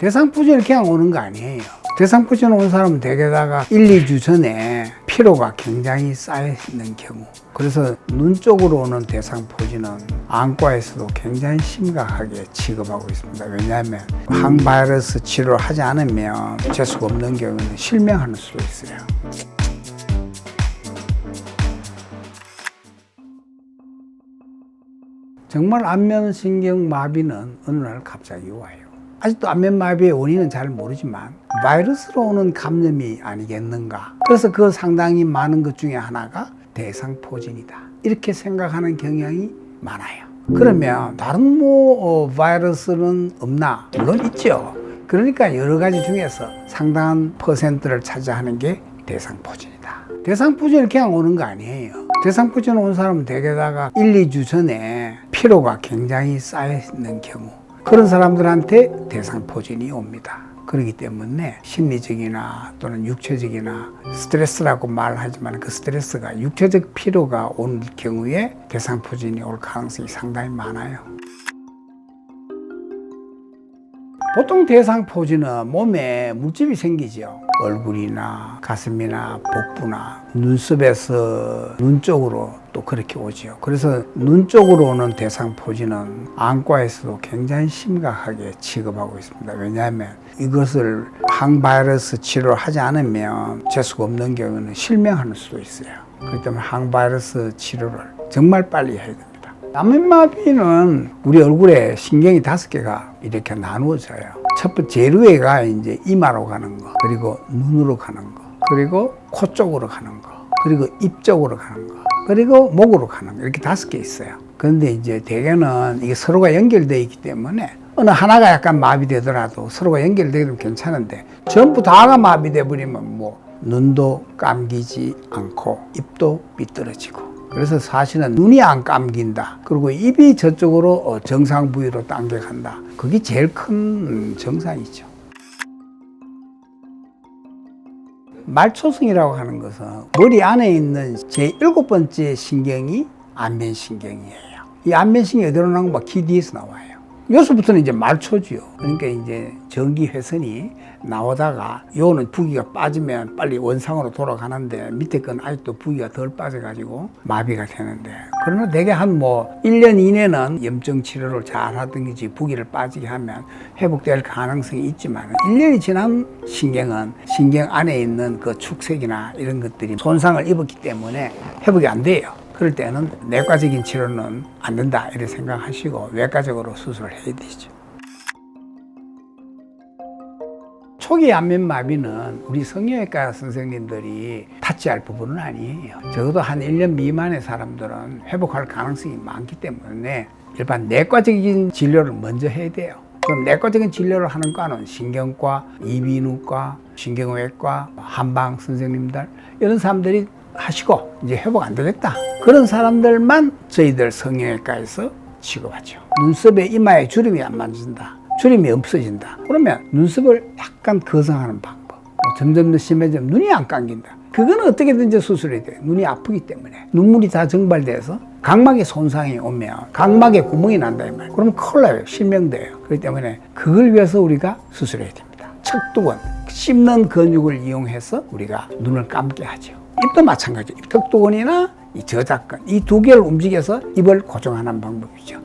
대상포진이 그냥 오는 거 아니에요. 대상포진 온 사람은 대개다가 1, 2주 전에 피로가 굉장히 쌓여 있는 경우. 그래서 눈 쪽으로 오는 대상포진은 안과에서도 굉장히 심각하게 취급하고 있습니다. 왜냐하면 항바이러스 치료를 하지 않으면 재수가 없는 경우는 실명할 수도 있어요. 정말 안면신경 마비는 어느 날 갑자기 와요. 아직도 안면마비의 원인은 잘 모르지만 바이러스로 오는 감염이 아니겠는가. 그래서 그 상당히 많은 것 중에 하나가 대상포진이다. 이렇게 생각하는 경향이 많아요. 그러면 다른 뭐 어, 바이러스는 없나? 물론 있죠. 그러니까 여러 가지 중에서 상당한 퍼센트를 차지하는 게 대상포진이다. 대상포진이 그냥 오는 거 아니에요. 대상포진 온 사람은 대개다가 1, 2주 전에 피로가 굉장히 쌓여 있는 경우 그런 사람들한테 대상포진이 옵니다. 그렇기 때문에 심리적이나 또는 육체적이나 스트레스라고 말하지만 그 스트레스가 육체적 피로가 온 경우에 대상포진이 올 가능성이 상당히 많아요. 보통 대상포진은 몸에 물집이 생기죠. 얼굴이나 가슴이나 복부나 눈썹에서 눈 쪽으로 또 그렇게 오죠. 그래서 눈 쪽으로 오는 대상포진은 안과에서도 굉장히 심각하게 취급하고 있습니다. 왜냐하면 이것을 항바이러스 치료를 하지 않으면 재수가 없는 경우는 실명할 수도 있어요. 그렇기 때문에 항바이러스 치료를 정말 빨리 해야 됩니다. 안면마비는 우리 얼굴에 신경이 다섯 개가 이렇게 나누어져요. 첫 번째 제일 위에가 이제 이마로 가는 거, 그리고 눈으로 가는 거, 그리고 코 쪽으로 가는 거, 그리고 입 쪽으로 가는 거, 그리고 목으로 가는 거 이렇게 다섯 개 있어요. 그런데 이제 대개는 이게 서로가 연결되어 있기 때문에 어느 하나가 약간 마비되더라도 서로가 연결되면 괜찮은데 전부 다가 마비돼 버리면 뭐 눈도 감기지 않고 입도 삐뚤어지고 그래서 사실은 눈이 안 감긴다. 그리고 입이 저쪽으로 어, 정상 부위로 당겨간다. 그게 제일 큰 정상이죠. 말초성이라고 하는 것은 머리 안에 있는 제 일곱 번째 신경이 안면신경이에요. 이 안면신경이 어디로 나온 거? 귀 뒤에서 나와요. 여기서부터는 이제 말초지요. 그러니까 이제 전기 회선이 나오다가 요는 부기가 빠지면 빨리 원상으로 돌아가는데 밑에 건 아직도 부기가 덜 빠져가지고 마비가 되는데 그러나 대개 한뭐 1년 이내는 염증 치료를 잘 하든지 부기를 빠지게 하면 회복될 가능성이 있지만 1년이 지난 신경은 신경 안에 있는 그 축색이나 이런 것들이 손상을 입었기 때문에 회복이 안 돼요. 그럴 때는 내과적인 치료는 안 된다 이렇게 생각하시고 외과적으로 수술을 해야 되죠. 초기 안면마비는 우리 성형외과 선생님들이 타치할 부분은 아니에요. 적어도 한 1년 미만의 사람들은 회복할 가능성이 많기 때문에 일반 내과적인 진료를 먼저 해야 돼요. 그럼 내과적인 진료를 하는 과는 신경과, 이비인후과, 신경외과, 한방 선생님들 이런 사람들이 하시고 이제 회복 안 되겠다. 그런 사람들만 저희들 성형외과에서 취급하죠. 눈썹에 이마에 주름이 안 만진다. 주름이 없어진다. 그러면 눈썹을 약간 거성하는 방법. 뭐 점점 더 심해지면 눈이 안 감긴다. 그거는 어떻게든지 수술해야 돼요. 눈이 아프기 때문에. 눈물이 다 정발돼서 각막에 손상이 오면 각막에 구멍이 난다 이 말이에요. 그러면 큰일 나요. 실명돼요. 그렇기 때문에 그걸 위해서 우리가 수술해야 됩니다. 척두건, 씹는 근육을 이용해서 우리가 눈을 감게 하죠. 입도 마찬가지예요. 턱두건이나 이 저작근 이 두 개를 움직여서 입을 고정하는 방법이죠.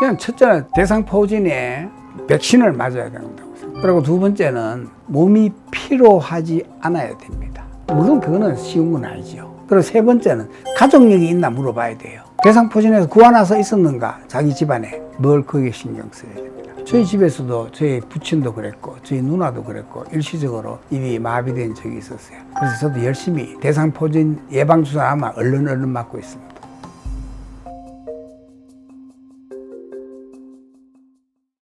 그냥 첫째는 대상포진에 백신을 맞아야 된다고 생각합니다. 그리고 두 번째는 몸이 피로하지 않아야 됩니다. 물론 그거는 쉬운 건 아니죠. 그리고 세 번째는 가족력이 있나 물어봐야 돼요. 대상포진에서 구하나서 있었는가? 자기 집안에 뭘 거기에 신경 써야 됩니다. 저희 집에서도 저희 부친도 그랬고 저희 누나도 그랬고 일시적으로 입이 마비된 적이 있었어요. 그래서 저도 열심히 대상포진 예방주사 아마 얼른 얼른 맞고 있습니다.